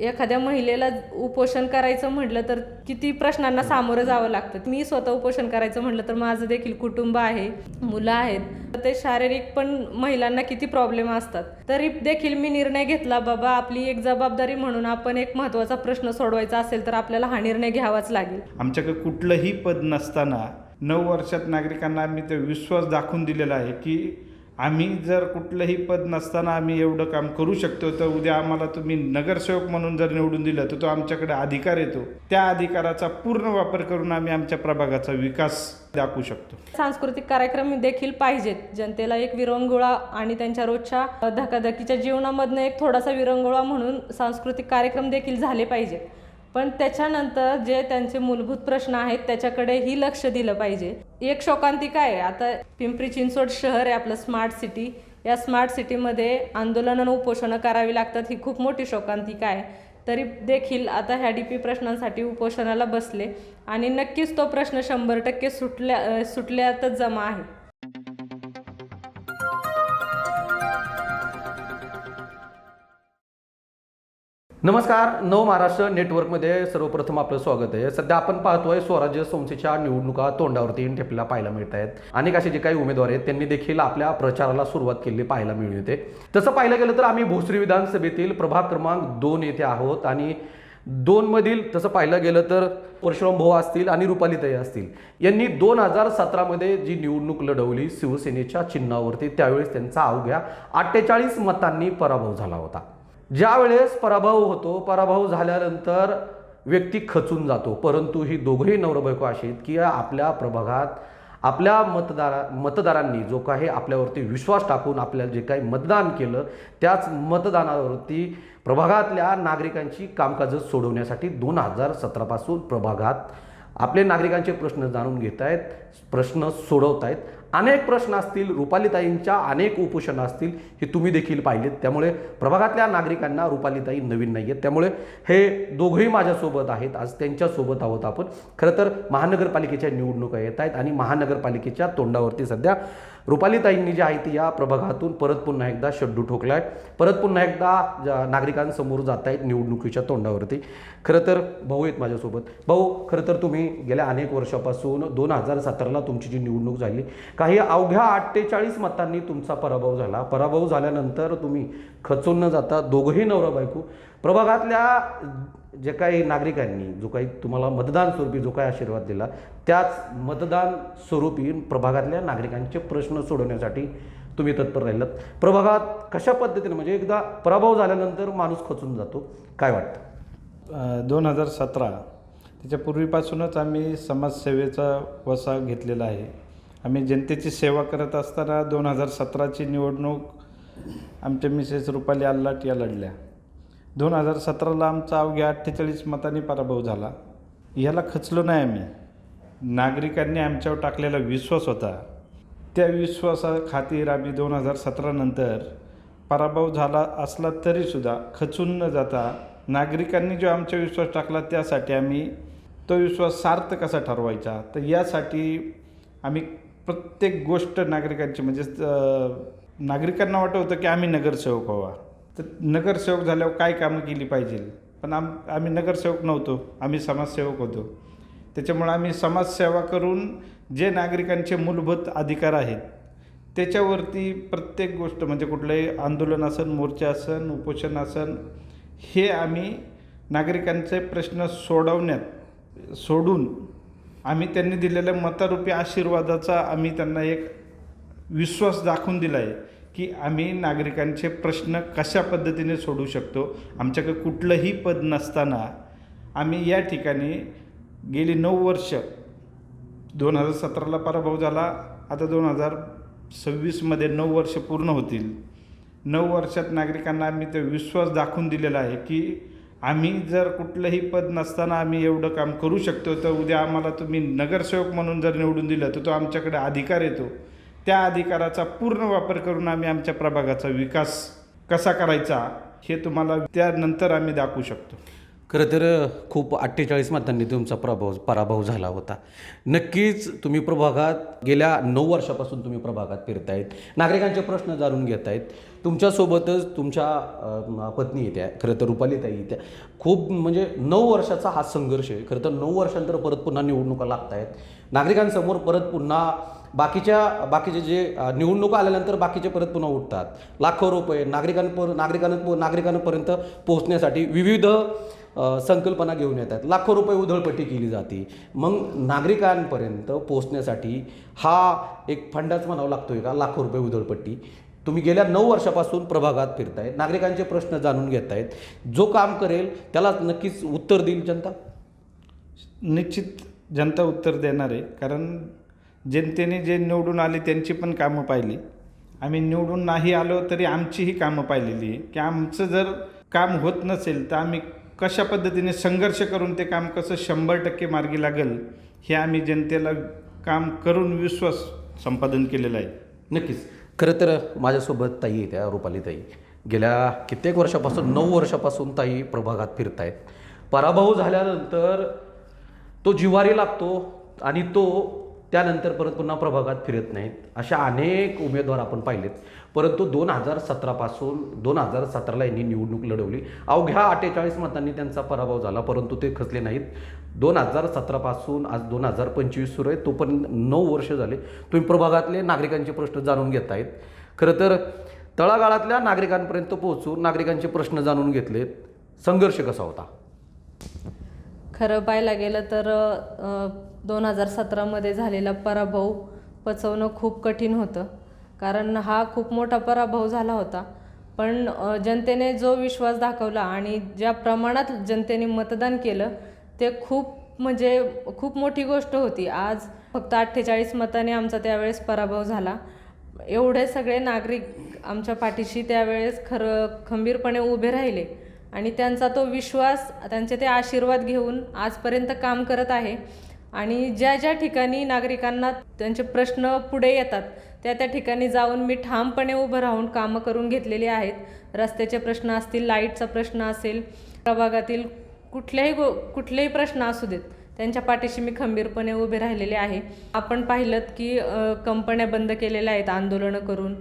एखाद्या महिलेला उपोषण करायचं म्हटलं तर किती प्रश्नांना सामोरं जावं लागतं. मी स्वतः उपोषण करायचं म्हटलं तर माझं देखील कुटुंब आहे मुलं आहेत. तर ते शारीरिक पण महिलांना किती प्रॉब्लेम असतात. तरी देखील मी निर्णय घेतला बाबा आपली एक जबाबदारी म्हणून आपण एक महत्त्वाचा प्रश्न सोडवायचा असेल तर आपल्याला हा निर्णय घ्यावाच लागेल. आमच्याकडे कुठलंही पद नसताना नऊ वर्षात नागरिकांना आम्ही ते विश्वास दाखवून दिलेला आहे की आम्ही जर कुठलंही पद नसताना आम्ही एवढं काम करू शकतो तर उद्या आम्हाला तुम्ही नगरसेवक म्हणून जर निवडून दिलं तर तो आमच्याकडे अधिकार येतो. त्या अधिकाराचा पूर्ण वापर करून आम्ही आमच्या प्रभागाचा विकास दाखवू शकतो. सांस्कृतिक कार्यक्रम देखील पाहिजेत. जनतेला एक विरंगुळा आणि त्यांच्या रोजच्या धकाधकीच्या जीवनामधनं एक थोडासा विरंगुळा म्हणून सांस्कृतिक कार्यक्रम देखील झाले पाहिजेत. पण त्याच्यानंतर जे त्यांचे मूलभूत प्रश्न आहेत त्याच्याकडेही लक्ष दिलं पाहिजे. एक शोकांतिका आहे? आता पिंपरी चिंचवड शहर आहे आपलं स्मार्ट सिटी. या स्मार्ट सिटीमध्ये आंदोलनं उपोषणं करावी लागतात ही खूप मोठी शोकांतिका आहे? तरी देखील आता ह्या डी पी प्रश्नांसाठी उपोषणाला बसले. आणि नक्कीच तो प्रश्न शंभर टक्के सुटल्या सुटल्यातच जमा आहे. नमस्कार नव महाराष्ट्र नेटवर्कमध्ये सर्वप्रथम आपलं स्वागत आहे. सध्या आपण पाहतोय स्वराज्य संस्थेच्या निवडणुका तोंडावरती ठेपल्या पाहायला मिळत आहेत. अनेक असे जे काही उमेदवार आहेत त्यांनी देखील आपल्या प्रचाराला सुरुवात केली पाहायला मिळते. तसं पाहिलं गेलं तर आम्ही भोसरी विधानसभेतील प्रभाग क्रमांक दोन येथे आहोत आणि दोनमधील तसं पाहिलं गेलं तर परशुराम भाऊ असतील आणि रुपालीताई असतील. यांनी दोन हजार सतरामध्ये जी निवडणूक लढवली शिवसेनेच्या चिन्हावरती त्यावेळेस त्यांचा अवघ्या अठ्ठेचाळीस मतांनी पराभव झाला होता. ज्या वेळेस पराभव होतो पराभव झाल्यानंतर व्यक्ती खचून जातो. परंतु ही दोघंही नवरा अशी आहेत की आपल्या प्रभागात आपल्या मतदारा मतदारांनी जो काही आपल्यावरती विश्वास टाकून आपल्याला जे काही मतदान केलं त्याच मतदानावरती प्रभागातल्या नागरिकांची कामकाजं सोडवण्यासाठी दोन हजार सतरापासून प्रभागात आपले नागरिकांचे प्रश्न जाणून घेत आहेत प्रश्न सोडवत आहेत अनेक प्रश्न असतील रुपालीताईंच्या अनेक उपोषणं असतील हे तुम्ही देखील पाहिलेत. त्यामुळे प्रभागातल्या नागरिकांना रुपालीताई नवीन नाही आहेत त्यामुळे हे दोघंही माझ्यासोबत आहेत. आज त्यांच्यासोबत आहोत आपण. खरं तर महानगरपालिकेच्या निवडणुका येत आहेत आणि महानगरपालिकेच्या तोंडावरती सध्या रुपालीताईंनी जे आहे ती या प्रभागातून परत पुन्हा एकदा शड्डू ठोकला आहे परत पुन्हा एकदा नागरिकांसमोर जात आहेत निवडणुकीच्या तोंडावरती. खरं तर भाऊ आहेत माझ्यासोबत. भाऊ खरं तर तुम्ही गेल्या अनेक वर्षापासून दोन हजार सतराला तुमची जी निवडणूक झाली काही अवघ्या अठ्ठेचाळीस मतांनी तुमचा पराभव झाला. पराभव झाल्यानंतर तुम्ही खचून न जाता दोघंही नवरा बायको. प्रभागातल्या जे काही नागरिकांनी जो काही तुम्हाला मतदान स्वरूपी जो काही आशीर्वाद दिला त्याच मतदान स्वरूपी प्रभागातल्या नागरिकांचे प्रश्न सोडवण्यासाठी तुम्ही तत्पर राहिलात. प्रभागात कशा पद्धतीने म्हणजे एकदा पराभव झाल्यानंतर माणूस खचून जातो काय वाटतं? दोन हजार सतरा त्याच्या पूर्वीपासूनच आम्ही समाजसेवेचा वसा घेतलेला आहे. आम्ही जनतेची सेवा करत असताना दोन हजार सतराची निवडणूक आमच्या मिसेस रुपाली आल्लाट या लढल्या. दोन हजार सतराला आमचा अवघ्या अठ्ठेचाळीस मतांनी पराभव झाला. याला खचलो नाही आम्ही. नागरिकांनी आमच्यावर टाकलेला विश्वास होता. त्या विश्वासाखातीर आम्ही दोन हजार सतरानंतर पराभव झाला असला तरीसुद्धा खचून न जाता नागरिकांनी जो आमचा विश्वास टाकला त्यासाठी आम्ही तो विश्वास सार्थ कसा ठरवायचा? तर यासाठी आम्ही प्रत्येक गोष्ट नागरिकांची म्हणजे नागरिकांना वाटत होतं की आम्ही नगरसेवक व्हावा. तर नगरसेवक झाल्यावर काय कामं केली पाहिजे? पण आम आम्ही नगरसेवक नव्हतो. आम्ही समाजसेवक होतो. त्याच्यामुळं आम्ही समाजसेवा करून जे नागरिकांचे मूलभूत अधिकार आहेत त्याच्यावरती प्रत्येक गोष्ट म्हणजे कुठलंही आंदोलन असन मोर्चा असन उपोषण असन हे आम्ही नागरिकांचे प्रश्न सोडवण्यात सोडून आम्ही त्यांनी दिलेल्या मतारूपी आशीर्वादाचा आम्ही त्यांना एक विश्वास दाखवून दिला आहे की आम्ही नागरिकांचे प्रश्न कशा पद्धतीने सोडू शकतो? आमच्याकडे कुठलंही पद नसताना आम्ही या ठिकाणी गेली नऊ वर्ष दोन हजार सतराला पराभव झाला आता दोन हजार सव्वीसमध्ये नऊ वर्ष पूर्ण होतील. नऊ वर्षात नागरिकांना आम्ही ते विश्वास दाखवून दिलेला आहे की आम्ही जर कुठलंही पद नसताना आम्ही एवढं काम करू शकतो तर उद्या आम्हाला तुम्ही नगरसेवक म्हणून जर निवडून दिलं तर तो आमच्याकडे अधिकार येतो. त्या अधिकाराचा पूर्ण वापर करून आम्ही आमच्या प्रभागाचा विकास कसा करायचा हे तुम्हाला त्यानंतर आम्ही दाखवू शकतो. खरं तर खूप अठ्ठेचाळीस मतांनी तुमचा प्रभाव पराभव झाला होता. नक्कीच तुम्ही प्रभागात गेल्या नऊ वर्षापासून तुम्ही प्रभागात फिरतायत. नागरिकांचे प्रश्न जाणून घेत आहेत तुमच्यासोबतच तुमच्या पत्नी येत्या. खरं तर रुपालीताई येत्या. खूप म्हणजे नऊ वर्षाचा हा संघर्ष आहे. खरं तर नऊ वर्षांतर परत पुन्हा निवडणुका लागत आहेत नागरिकांसमोर परत पुन्हा बाकीच्या बाकीचे जे निवडणुका आल्यानंतर बाकीचे परत पुन्हा उठतात. लाखो रुपये नागरिकांपर नागरिकांप नागरिकांपर्यंत पोहोचण्यासाठी विविध संकल्पना घेऊन येतात. लाखो रुपये उधळपट्टी केली जाते. मग नागरिकांपर्यंत पोहोचण्यासाठी हा एक फंडाच म्हणावा लागतोय का? लाखो रुपये उधळपट्टी. तुम्ही गेल्या नऊ वर्षापासून प्रभागात फिरतायत नागरिकांचे प्रश्न जाणून घेतायत. जो काम करेल त्याला नक्कीच उत्तर देईल जनता? निश्चित जनता उत्तर देणार आहे. कारण जनतेने जे निवडून आले त्यांची पण कामं पाहिली. आम्ही निवडून नाही आलो तरी आमचीही कामं पाहिलेली आहे. की आमचं जर काम होत नसेल तर आम्ही कशा पद्धतीने संघर्ष करून ते काम कसं शंभर टक्के मार्गी लागेल हे आम्ही जनतेला काम करून विश्वास संपादन केलेला आहे. नक्कीच. खरं तर माझ्यासोबत ताई त्या रुपाली ताई. गेल्या कित्येक वर्षापासून नऊ वर्षापासून ताई प्रभागात फिरतायत. पराभव झाल्यानंतर तो जिवारी लागतो आणि तो त्यानंतर परत पुन्हा प्रभागात फिरत नाहीत. अशा अनेक उमेदवार आपण पाहिलेत. परंतु दोन हजार सतरापासून दोन हजार सतराला यांनी निवडणूक लढवली. अवघ्या अठ्ठेचाळीस मतांनी त्यांचा पराभव झाला परंतु ते खचले नाहीत. दोन हजार सतरापासून आज दोन हजार पंचवीस सुरू आहे. तोपर्यंत नऊ वर्ष झाले. तुम्ही प्रभागातले नागरिकांचे प्रश्न जाणून घेत आहेत खरं तर तळागाळातल्या नागरिकांपर्यंत पोहोचून नागरिकांचे प्रश्न जाणून घेतलेत. संघर्ष कसा होता? खरं पाहायला गेलं तर दोन हजार सतरामध्ये झालेला पराभव पचवणं खूप कठीण होतं. कारण हा खूप मोठा पराभव झाला होता. पण जनतेने जो विश्वास दाखवला आणि ज्या प्रमाणात जनतेने मतदान केलं ते खूप म्हणजे खूप मोठी गोष्ट होती. आज फक्त अठ्ठेचाळीस मताने आमचा त्यावेळेस पराभव झाला. एवढे सगळे नागरिक आमच्या पाठीशी त्यावेळेस खरं खंबीरपणे उभे राहिले आणि त्यांचा तो विश्वास त्यांचे ते आशीर्वाद घेऊन आजपर्यंत काम करत आहे. आणि ज्या ज्या ठिकाणी नागरिकांना त्यांचे प्रश्न पुढे येतात त्या त्या ठिकाणी जाऊन मी ठामपणे उभं राहून कामं करून घेतलेली आहेत. रस्त्याचे प्रश्न असतील लाईटचा प्रश्न असेल प्रभागातील कुठल्याही गो कुठलेही प्रश्न असू देत त्यांच्या पाठीशी मी खंबीरपणे उभे राहिलेले आहे. आपण पाहिलं की कंपन्या बंद केलेल्या आहेत आंदोलनं करून.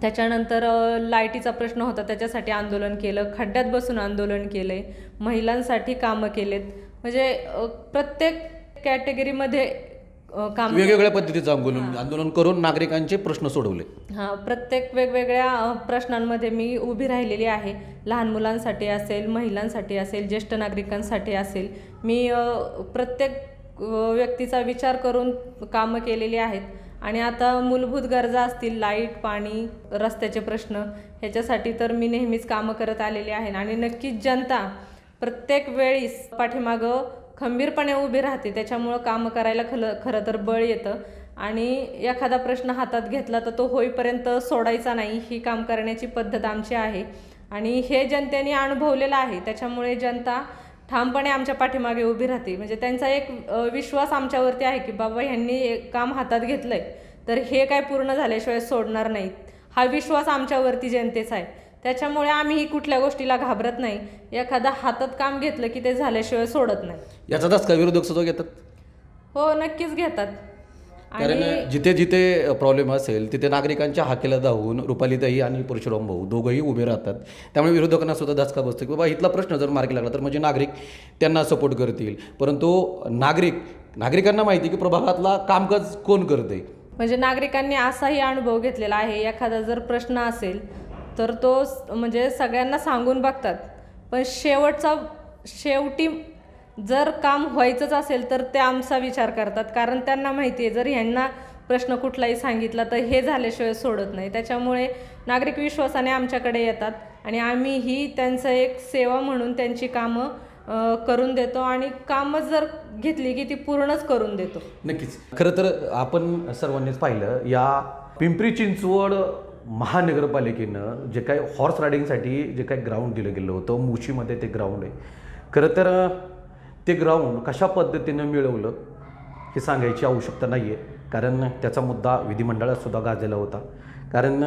त्याच्यानंतर लाईटीचा प्रश्न होता त्याच्यासाठी आंदोलन केलं खड्ड्यात बसून आंदोलन केलंय महिलांसाठी कामं केलेत. म्हणजे प्रत्येक कॅटेगरीमध्ये काम वेगवेगळ्या पद्धतीचं आंदोलन आंदोलन करून नागरिकांचे प्रश्न सोडवले. हां प्रत्येक वेगवेगळ्या प्रश्नांमध्ये मी उभी राहिलेली आहे. लहान मुलांसाठी असेल महिलांसाठी असेल ज्येष्ठ नागरिकांसाठी असेल मी प्रत्येक व्यक्तीचा विचार करून कामं केलेली आहेत. आणि आता मूलभूत गरजा असतील लाइट पाणी रस्त्याचे प्रश्न ह्याच्यासाठी तर मी नेहमीच कामं करत आलेली आहे. आणि नक्कीच जनता प्रत्येक वेळीस पाठीमागं खंबीरपणे उभी राहते त्याच्यामुळं कामं करायला खल खरं तर बळ येतं. आणि एखादा प्रश्न हातात घेतला तर तो होईपर्यंत सोडायचा नाही ही काम करण्याची पद्धत आमची आहे. आणि हे जनतेने अनुभवलेलं आहे त्याच्यामुळे जनता ठामपणे आमच्या पाठीमागे उभी राहते. म्हणजे त्यांचा एक विश्वास आमच्यावरती आहे की बाबा ह्यांनी एक काम हातात घेतलं आहे तर हे काय पूर्ण झाल्याशिवाय सोडणार नाहीत. हा विश्वास आमच्यावरती जनतेचा आहे. त्याच्यामुळे आम्हीही कुठल्या गोष्टीला घाबरत नाही. एखादा हातात काम घेतलं की ते झाल्याशिवाय सोडत नाही. याचा धसका विरोधक सुद्धा घेतात? हो नक्कीच घेतात. कारण जिथे जिथे प्रॉब्लेम असेल तिथे नागरिकांच्या हाकेला धावून रुपालीताई आणि परशुराम भाऊ दोघंही उभे राहतात. त्यामुळे विरोधकांना सुद्धा धसका बसतो. की बाबा इथला प्रश्न जर मार्गी लागला तर म्हणजे नागरिक त्यांना सपोर्ट करतील. परंतु नागरिक नागरिकांना माहिती की प्रभागातला कामकाज कोण करते म्हणजे नागरिकांनी असाही अनुभव घेतलेला आहे. एखादा जर प्रश्न असेल तर तो म्हणजे सगळ्यांना सांगून बघतात. पण शेवटचा शेवटी जर काम व्हायचंच असेल तर ते आमचा विचार करतात. कारण त्यांना माहिती आहे जर ह्यांना प्रश्न कुठलाही सांगितला तर हे झाल्याशिवाय सोडत नाही. त्याच्यामुळे नागरिक विश्वासाने आमच्याकडे येतात आणि आम्हीही त्यांचं एक सेवा म्हणून त्यांची कामं करून देतो आणि कामं जर घेतली की ती पूर्णच करून देतो. नक्कीच. खरं तर आपण सर्वांनीच पाहिलं या पिंपरी चिंचवड महानगरपालिकेनं जे काय हॉर्स रायडिंगसाठी जे काय ग्राउंड दिलं गेलं होतं मुशीमध्ये ते ग्राउंड आहे. खरं तर ते ग्राउंड कशा पद्धतीनं मिळवलं हे सांगायची आवश्यकता नाही आहे कारण त्याचा मुद्दा विधिमंडळातसुद्धा गाजलेला होता. कारण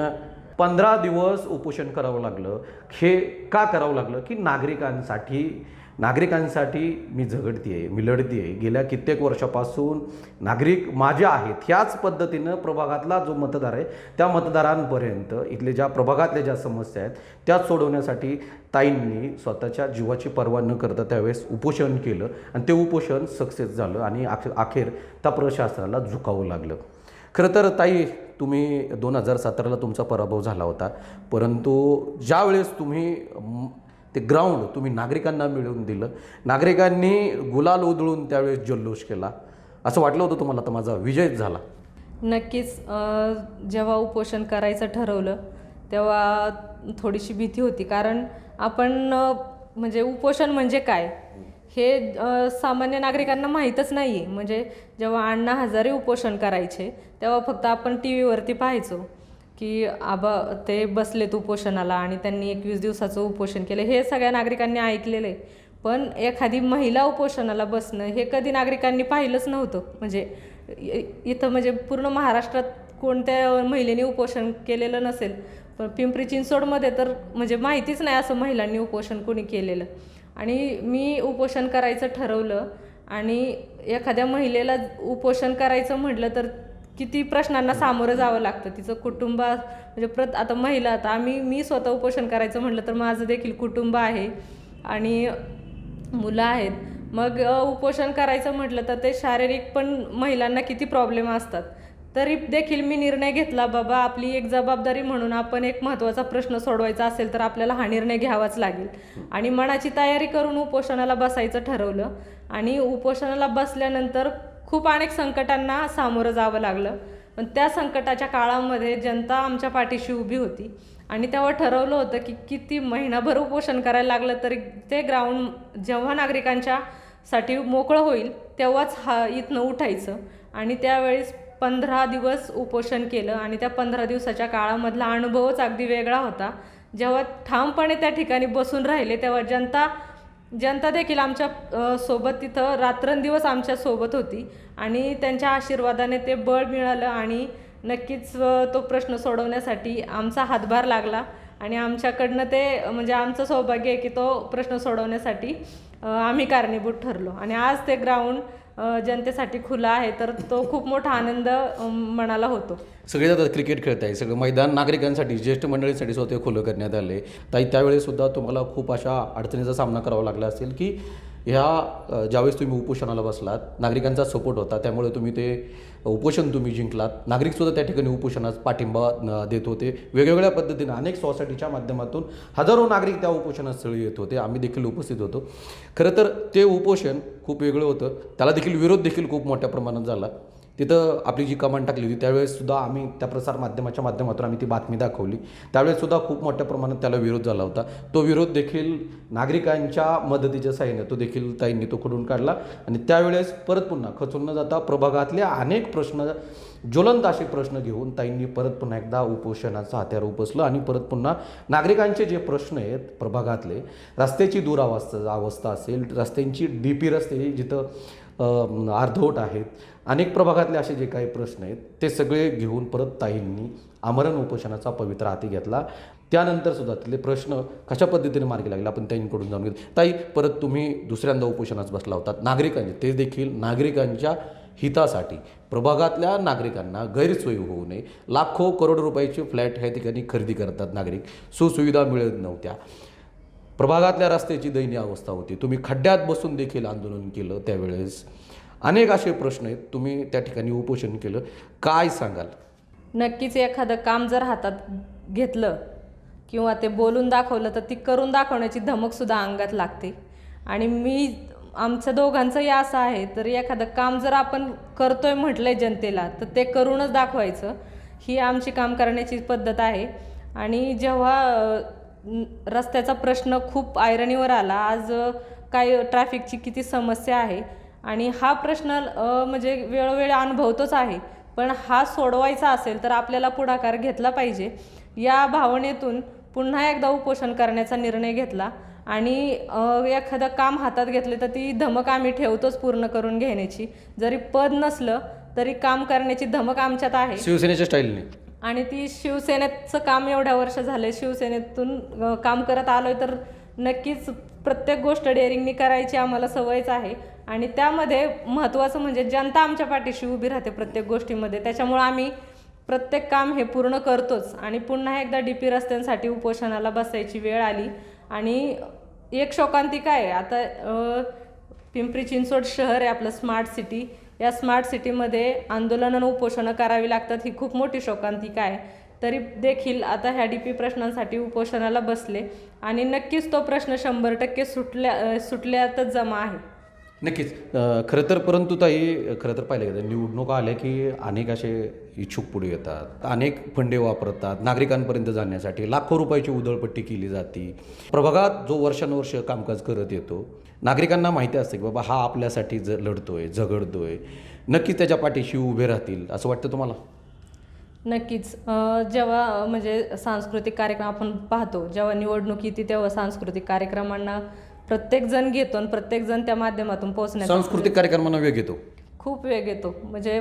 पंधरा दिवस उपोषण करावं लागलं. हे का करावं लागलं? की नागरिकांसाठी नागरिकांसाठी मी झगडती आहे मी लढती आहे. गेल्या कित्येक वर्षापासून नागरिक माझे आहेत ह्याच पद्धतीनं प्रभागातला जो मतदार आहे त्या मतदारांपर्यंत इथले ज्या प्रभागातल्या ज्या समस्या आहेत त्या सोडवण्यासाठी ताईंनी स्वतःच्या जीवाची पर्वा न करता त्यावेळेस उपोषण केलं आणि ते उपोषण सक्सेस झालं आणि आख अखेर त्या प्रशासनाला झुकावं लागलं. खरं तर ताई तुम्ही दोन हजार सतराला तुमचा पराभव झाला होता परंतु ज्यावेळेस तुम्ही ते ग्राउंड तुम्ही नागरिकांना मिळवून दिलं. नागरिकांनी गुलाल उधळून त्यावेळेस जल्लोष केला. असं वाटलं होतं तुम्हाला? तर माझा विजयच झाला. नक्कीच जेव्हा उपोषण करायचं ठरवलं तेव्हा थोडीशी भीती होती. कारण आपण म्हणजे उपोषण म्हणजे काय? हे सामान्य नागरिकांना माहीतच नाही आहे म्हणजे जेव्हा अण्णा हजारे उपोषण करायचे तेव्हा फक्त आपण टी व्हीवरती पाहायचो. की आबा ते बसलेत उपोषणाला आणि त्यांनी एकवीस दिवसाचं उपोषण केलं. हे सगळ्या नागरिकांनी ऐकलेलं आहे पण एखादी महिला उपोषणाला बसणं हे कधी नागरिकांनी पाहिलंच नव्हतं. म्हणजे इथं म्हणजे पूर्ण महाराष्ट्रात कोणत्या महिलेने उपोषण केलेलं नसेल. पण पिंपरी चिंचवडमध्ये तर म्हणजे माहितीच नाही असं महिलांनी उपोषण कोणी केलेलं. आणि मी उपोषण करायचं ठरवलं आणि एखाद्या महिलेला उपोषण करायचं म्हटलं तर किती प्रश्नांना सामोरं जावं लागतं. तिचं कुटुंब म्हणजे प्रत आता महिला आता आम्ही मी स्वतः उपोषण करायचं म्हटलं तर माझं देखील कुटुंब आहे आणि मुलं आहेत. मग उपोषण करायचं म्हटलं तर ते शारीरिक पण महिलांना किती प्रॉब्लेम असतात. तरी देखील मी निर्णय घेतला बाबा आपली एक जबाबदारी म्हणून आपण एक महत्त्वाचा प्रश्न सोडवायचा असेल तर आपल्याला हा निर्णय घ्यावाच लागेल. आणि मनाची तयारी करून उपोषणाला बसायचं ठरवलं आणि उपोषणाला बसल्यानंतर खूप अनेक संकटांना सामोरं जावं लागलं. पण त्या संकटाच्या काळामध्ये जनता आमच्या पाठीशी उभी होती. आणि तेव्हा ठरवलं होतं की किती महिनाभर उपोषण करायला लागलं तरी ते ग्राउंड जेव्हा नागरिकांच्या साठी मोकळं होईल तेव्हाच हा इथनं उठायचं. आणि त्यावेळेस पंधरा दिवस उपोषण केलं आणि त्या पंधरा दिवसाच्या काळामधला अनुभवच अगदी वेगळा होता. जेव्हा ठामपणे त्या ठिकाणी बसून राहिले तेव्हा जनता जनता देखील आमच्यासोबत तिथं रात्रंदिवस आमच्यासोबत होती आणि त्यांच्या आशीर्वादाने ते बळ मिळालं आणि नक्कीच तो प्रश्न सोडवण्यासाठी आमचा हातभार लागला आणि आमच्याकडनं ते म्हणजे आमचं सौभाग्य आहे की तो प्रश्न सोडवण्यासाठी आम्ही कारणीभूत ठरलो आणि आज ते ग्राउंड जनतेसाठी खुला आहे तर तो खूप मोठा आनंद मनाला होतो. सगळे जातात क्रिकेट खेळत आहे सगळं मैदान नागरिकांसाठी ज्येष्ठ मंडळींसाठी स्वतः खुलं करण्यात आले ताई त्यावेळेसुद्धा तुम्हाला खूप अशा अडचणीचा सामना करावा लागला असेल की ह्या ज्यावेळेस तुम्ही उपोषणाला बसलात नागरिकांचा सपोर्ट होता त्यामुळे तुम्ही ते उपोषण तुम्ही जिंकलात. नागरिकसुद्धा त्या ठिकाणी उपोषणास पाठिंबा देत होते. वेगवेगळ्या पद्धतीने अनेक सोसायटीच्या माध्यमातून हजारो नागरिक त्या उपोषणास्थळी येत होते. आम्ही देखील उपस्थित होतो. खरं तर ते उपोषण खूप वेगळं होतं. त्याला देखील विरोध देखील खूप मोठ्या प्रमाणात झाला. तिथं आपली जी कमांड टाकली होती त्यावेळेससुद्धा आम्ही त्या प्रसार माध्यमाच्या माध्यमातून आम्ही ती बातमी दाखवली. त्यावेळेससुद्धा खूप मोठ्या प्रमाणात त्याला विरोध झाला होता. तो विरोध देखील नागरिकांच्या मदतीच्या साह्याने तो देखील ताईंनी तो खडून काढला. आणि त्यावेळेस परत पुन्हा खचून न जाता प्रभागातले अनेक प्रश्न ज्वलंत असे प्रश्न घेऊन ताईंनी परत पुन्हा एकदा उपोषणाचं हत्यार उपसलं आणि परत पुन्हा नागरिकांचे जे प्रश्न आहेत प्रभागातले रस्त्याची दुरावस्था अवस्था असेल रस्त्यांची डी पी रस्ते जिथं अर्धवट आहेत. अनेक प्रभागातले असे जे काही प्रश्न आहेत ते सगळे घेऊन परत ताईंनी आमरण उपोषणाचा पवित्र हाती घेतला. त्यानंतर सुद्धा तिथले प्रश्न कशा पद्धतीने मार्गी लागले आपण ताईंकडून जाणून घेतले ताई परत तुम्ही दुसऱ्यांदा उपोषणास बसला होतात. नागरिकांचे ते देखील नागरिकांच्या हितासाठी. प्रभागातल्या नागरिकांना गैरसोयी होऊ नये. लाखो करोड रुपयाचे फ्लॅट ह्या ठिकाणी खरेदी करतात नागरिक. सुसुविधा मिळत नव्हत्या. प्रभागातल्या रस्त्याची दयनीय अवस्था होती. तुम्ही खड्ड्यात बसून देखील आंदोलन केलं त्यावेळेस. अनेक असे प्रश्न आहेत. तुम्ही त्या ठिकाणी उपोषण केलं. काय सांगाल? नक्कीच एखादं काम जर हातात घेतलं किंवा ते बोलून दाखवलं तर ती करून दाखवण्याची धमकसुद्धा अंगात लागते. आणि मी आमच्या दोघांचंही असं आहे तर एखादं काम जर आपण करतोय म्हटलंय जनतेला तर ते करूनच दाखवायचं. ही आमची काम करण्याची पद्धत आहे. आणि जेव्हा रस्त्याचा प्रश्न खूप आयरणीवर आला. आज काय ट्रॅफिकची किती समस्या आहे? आणि हा प्रश्न म्हणजे वेळोवेळी अनुभवतोच आहे. पण हा सोडवायचा असेल तर आपल्याला पुढाकार घेतला पाहिजे. या भावनेतून पुन्हा एकदा उपोषण करण्याचा निर्णय घेतला. आणि एखादं काम हातात घेतले तर ती धमक आम्ही ठेवतोच पूर्ण करून घेण्याची. जरी पद नसलं तरी काम करण्याची धमक आमच्यात आहे. शिवसेनेच्या स्टाईलने. आणि ती शिवसेनेचं काम एवढ्या वर्ष झाले शिवसेनेतून काम करत आलोय तर नक्कीच प्रत्येक गोष्ट डेअरिंगनी करायची आम्हाला सवयच आहे. आणि त्यामध्ये महत्त्वाचं म्हणजे जनता आमच्या पाठीशी उभी राहते प्रत्येक गोष्टीमध्ये. त्याच्यामुळं आम्ही प्रत्येक काम हे पूर्ण करतोच. आणि पुन्हा एकदा डी पी रस्त्यांसाठी उपोषणाला बसायची वेळ आली. आणि एक शोकांतिका आहे? आता पिंपरी चिंचवड शहर आहे आपलं स्मार्ट सिटी या स्मार्ट सिटीमध्ये आंदोलनं आणि उपोषणं करावी लागतात ही खूप मोठी शोकांतिका आहे. तरी देखील आता ह्या डी पी प्रश्नांसाठी उपोषणाला बसले आणि नक्कीच तो प्रश्न शंभर टक्के सुटल्या सुटल्यातच जमा आहे. नक्कीच. खरं तर परंतु ताई खरं तर पाहिलं गेलं निवडणुका आल्या की अनेक असे इच्छुक पुढे येतात अनेक फंडे वापरतात नागरिकांपर्यंत जाण्यासाठी लाखो रुपयाची उधळपट्टी केली जाते. प्रभागात जो वर्षानुवर्ष कामकाज करत येतो नागरिकांना माहिती असते की बाबा हा आपल्यासाठी ज लढतोय झगडतोय. नक्कीच त्याच्या पाठीशी उभे राहतील असं वाटतं तुम्हाला? नक्कीच. जेव्हा म्हणजे सांस्कृतिक कार्यक्रम आपण पाहतो जेव्हा निवडणूक येते तेव्हा सांस्कृतिक कार्यक्रमांना प्रत्येकजण घेतो आणि प्रत्येकजण त्या माध्यमातून पोहोचण्याचा सांस्कृतिक कार्यक्रमांना वेग येतो. खूप वेग येतो. म्हणजे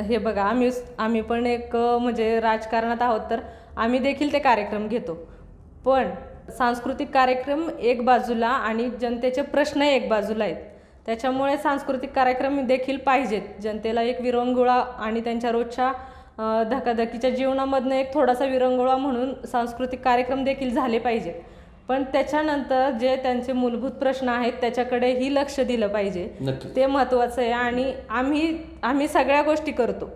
हे बघा आम्ही आम्ही पण एक म्हणजे राजकारणात आहोत तर आम्ही देखील ते कार्यक्रम घेतो. पण सांस्कृतिक कार्यक्रम एक बाजूला आणि जनतेचे प्रश्न एक बाजूला आहेत. त्याच्यामुळे सांस्कृतिक कार्यक्रम देखील पाहिजेत. जनतेला एक विरंगुळा आणि त्यांच्या रोजच्या धकाधकीच्या जीवनामधनं एक थोडासा विरंगुळा म्हणून सांस्कृतिक कार्यक्रम देखील झाले पाहिजेत. पण त्याच्यानंतर जे त्यांचे मूलभूत प्रश्न आहेत त्याच्याकडेही लक्ष दिलं पाहिजे. ते महत्त्वाचं आहे आणि आम्ही आम्ही सगळ्या गोष्टी करतो.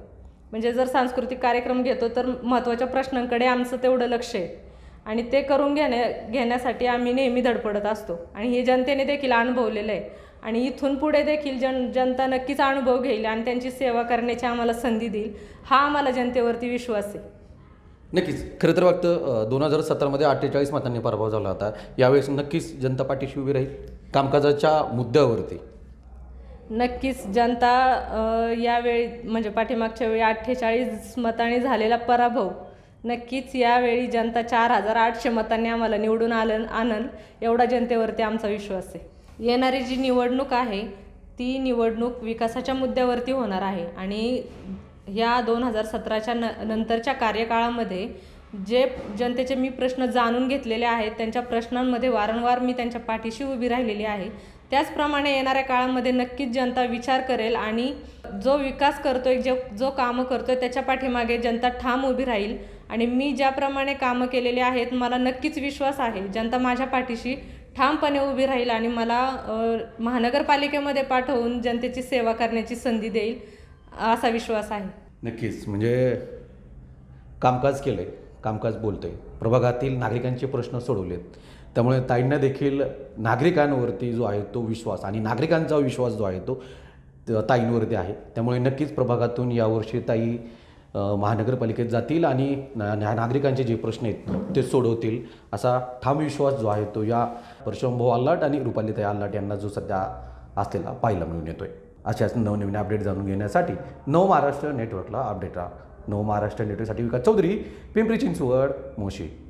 म्हणजे जर सांस्कृतिक कार्यक्रम घेतो तर महत्त्वाच्या प्रश्नांकडे आमचं तेवढं लक्ष आहे. आणि ते करून घेण्या घेण्यासाठी आम्ही नेहमी धडपडत असतो. आणि हे जनतेने देखील अनुभवलेलं आहे. आणि इथून पुढे देखील जन जनता नक्कीच अनुभव घेईल आणि त्यांची सेवा करण्याची आम्हाला संधी देईल. हा आम्हाला जनतेवरती विश्वास आहे. नक्कीच. खरं तर वाटतं दोन हजार सतरामध्ये अठ्ठेचाळीस मतांनी पराभव झाला होता. यावेळेस नक्कीच जनता पाठीशी उभी राहील कामकाजाच्या मुद्द्यावरती. नक्कीच. जनता यावेळी म्हणजे पाठीमागच्या वेळी अठ्ठेचाळीस मतांनी झालेला पराभव नक्कीच यावेळी जनता चार हजार आठशे मतांनी आम्हाला निवडून आलं आणल एवढा जनतेवरती आमचा विश्वास आहे. येणारी जी निवडणूक आहे ती निवडणूक विकासाच्या मुद्द्यावरती होणार आहे आणि या दोन हजार सतराच्या न नंतरच्या कार्यकाळामध्ये जे जनतेचे मी प्रश्न जाणून घेतलेले आहेत त्यांच्या प्रश्नांमध्ये वारंवार मी त्यांच्या पाठीशी उभी राहिलेली आहे. त्याचप्रमाणे येणाऱ्या काळामध्ये नक्कीच जनता विचार करेल आणि जो विकास करतोय जो जो कामं करतोय त्याच्या पाठीमागे जनता ठाम उभी राहील. आणि मी ज्याप्रमाणे कामं केलेली आहेत मला नक्कीच विश्वास आहे जनता माझ्या पाठीशी ठामपणे उभी राहील आणि मला महानगरपालिकेमध्ये पाठवून जनतेची सेवा करण्याची संधी देईल. असा विश्वास आहे. नक्कीच. म्हणजे कामकाज केलं आहे कामकाज बोलतोय. प्रभागातील नागरिकांचे प्रश्न सोडवलेत. त्यामुळे ताईंना देखील नागरिकांवरती जो आहे तो विश्वास आणि नागरिकांचा विश्वास जो आहे तो ताईंवरती आहे. त्यामुळे नक्कीच प्रभागातून यावर्षी ताई महानगरपालिकेत जातील आणि नागरिकांचे जे प्रश्न आहेत ते सोडवतील असा ठाम विश्वास जो आहे तो या परशुरामभाऊ आल्लाट आणि रुपालीताई आल्लाट यांना जो सध्या असलेला पाहायला मिळून येतोय. अशाच नवनवीन अपडेट जाणून घेण्यासाठी नव महाराष्ट्र नेटवर्कला अपडेट राहा. नव महाराष्ट्र नेटवर्कसाठी विकास चौधरी पिंपरी चिंचवड मोशी.